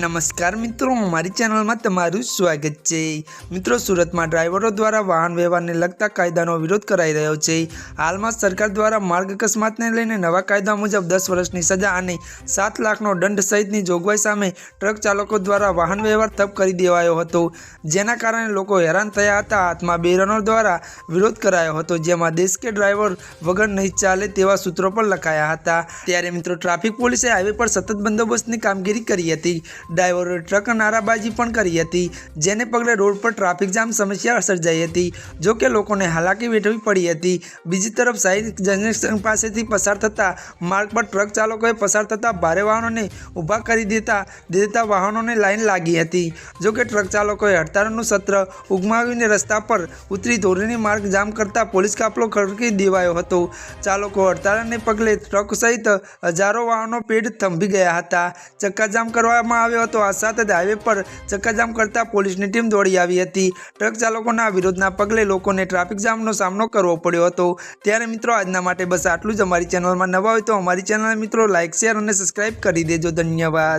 નમસ્કાર મિત્રો અમારી ચેનલમાં તમારું સ્વાગત છે. મિત્રો, સુરતમાં ડ્રાઈવરો દ્વારા વાહન વ્યવહારને લગતા કાયદાનો વિરોધ કરાઈ રહ્યો છે. હાલમાં સરકાર દ્વારા માર્ગ અકસ્માતને લઈને નવા કાયદા મુજબ દસ વર્ષની સજા અને સાત લાખનો દંડ સહિતની જોગવાઈ સામે ટ્રક ચાલકો દ્વારા વાહન વ્યવહાર ઠપ કરી દેવાયો હતો. જેના કારણે લોકો હેરાન થયા હતા. હાથમાં બેરનો દ્વારા વિરોધ કરાયો હતો, જેમાં દેશ કે ડ્રાઈવર વગર નહીં ચાલે તેવા સૂત્રો પણ લખાયા હતા. ત્યારે મિત્રો, ટ્રાફિક પોલીસે હાઈવે પર સતત બંદોબસ્તની કામગીરી કરી હતી. ડ્રાઈવરોએ ટ્રક નારાબાજી પણ કરી હતી, જેને પગલે રોડ પર ટ્રાફિક જામ સમસ્યા સર્જાઈ હતી. જો કે લોકોને હાલાકી વેઠવી પડી હતી. બીજી તરફ સાઈડ જંકશન પાસેથી પસાર થતા માર્ગ પર ટ્રક ચાલકોએ પસાર થતા ભારે વાહનોને ઊભા કરી દેતા દેતા વાહનોને લાઈન લાગી હતી. જો કે ટ્રક ચાલકોએ હડતાળનું સત્ર ઉગમાવીને રસ્તા પર ઉતરી ધોરીને માર્ગ જામ કરતા પોલીસ કાફલો ખડકી દેવાયો હતો. ચાલકો હડતાળને પગલે ટ્રક સહિત હજારો વાહનો પેડ થંભી ગયા હતા. ચક્કાજામ કરવામાં આવ્યો હતો. આ સાથે જ હાઈવે પર ચક્કાજામ કરતા પોલીસની ટીમ દોડી આવી હતી. ટ્રક ચાલકોના વિરોધના પગલે લોકોને ટ્રાફિક જામનો સામનો કરવો પડ્યો હતો. ત્યારે મિત્રો, આજના માટે બસ આટલું જ. અમારી ચેનલમાં નવા હોય તો અમારી ચેનલ મિત્રો લાઇક શેર અને સબસ્ક્રાઇબ કરી દેજો. ધન્યવાદ.